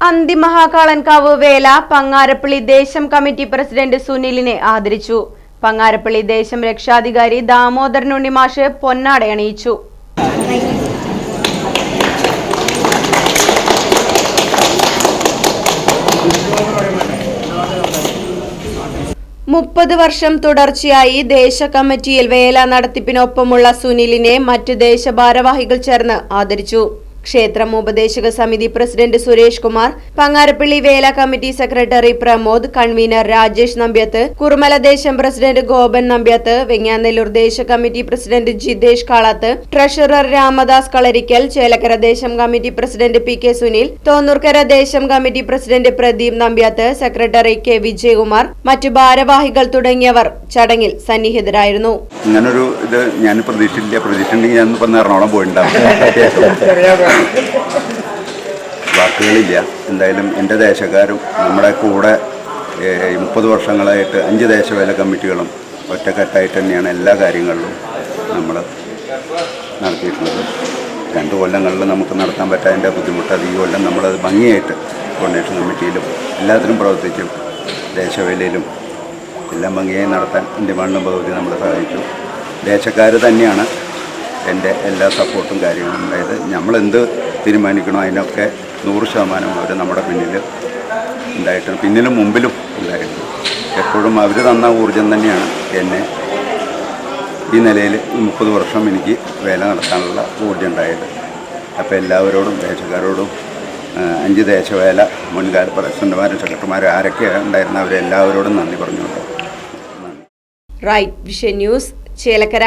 Anthimahakalankavu Vela Pangarappally ദേശം committee president സുനിലിനെ ആദരിച്ചു. പങ്ങാരപ്പള്ളി ദേശം രക്ഷാധികാരി ദാമോദരൻ ഉണ്ണിമാഷ് പൊന്നാട അണിയിച്ചു മുപ്പത് വർഷം തുടർച്ചയായി ദേശ കമ്മിറ്റിയിൽ വേല നടത്തിപ്പിനൊപ്പമുള്ള സുനിലിനെ മറ്റ് ദേശഭാരവാഹികൾ ചേർന്ന് ആദരിച്ചു. ക്ഷേത്രം ഉപദേശക സമിതി president Suresh Kumar Pangarappally Vela committee secretary Pramod convener Rajesh Nambiath Kurumala ദേശം പ്രസിഡന്റ് ഗോപൻ നമ്പ്യത്ത് വെങ്ങാനല്ലൂർ ദേശ committee president Jithesh Kalathu treasurer Ramadas Kalarikkal Chelakkara ദേശം committee president P K Sunil Thonnurkara ദേശം committee president Pradeep Nambiath secretary K Vijayakumar മറ്റു ഭാരവാഹികൾ തുടങ്ങിയവർ ചടങ്ങിൽ സന്നിഹിതരായിരുന്നു. ഇങ്ങനൊരു ഇത് ഞാൻ പ്രതീക്ഷിച്ചില്ല പ്രതീക്ഷിച്ചിട്ടുണ്ടെങ്കിൽ ഞാൻ ഇപ്പം എറണാകുളം പോയിട്ടുണ്ടാവും വാക്കുകളില്ല. എന്തായാലും എന്റെ ദേശക്കാരും നമ്മുടെ കൂടെ മുപ്പത് വർഷങ്ങളായിട്ട് അഞ്ച് ദേശവേല കമ്മിറ്റികളും ഒറ്റക്കെട്ടായിട്ട് തന്നെയാണ് എല്ലാ കാര്യങ്ങളിലും നമ്മൾ നടത്തിയിട്ടുള്ളത്. രണ്ട് കൊല്ലങ്ങളിൽ നമുക്ക് നടത്താൻ പറ്റാതിന്റെ ബുദ്ധിമുട്ട് അത് ഈ കൊല്ലം നമ്മളത് ഭംഗിയായിട്ട് കോർഡിനേഷൻ കമ്മിറ്റിയിലും എല്ലാത്തിനും പ്രവർത്തിച്ചു ദേശവേലയിലും എല്ലാം ഭംഗിയായി നടത്താൻ എന്റെ മണ്ണും ഭഗവതി നമ്മളെ സഹായിച്ചു. ദേശക്കാർ തന്നെയാണ് എന്റെ എല്ലാ സപ്പോർട്ടും കാര്യങ്ങളും ഉണ്ടായത്. നമ്മളെന്ത് തീരുമാനിക്കണോ അതിനൊക്കെ നൂറ് ശതമാനം അവർ നമ്മുടെ പിന്നിൽ ഉണ്ടായിട്ടുണ്ട്. പിന്നിലും മുമ്പിലും ഉണ്ടായിട്ടുണ്ട്. എപ്പോഴും അവർ തന്ന ഊർജം തന്നെയാണ് എന്നെ ഈ നിലയിൽ മുപ്പത് വർഷം എനിക്ക് വേല നടത്താനുള്ള ഊർജം ഉണ്ടായത്. അപ്പോൾ എല്ലാവരോടും ദേശക്കാരോടും അഞ്ച് ദേശവേല മുൻകാല പ്രസിഡന്റുമാരും സെക്രട്ടറിമാരും ആരൊക്കെ ഉണ്ടായിരുന്ന അവരെല്ലാവരോടും നന്ദി പറഞ്ഞുകൊണ്ട്. Right Vision News Chelakkara.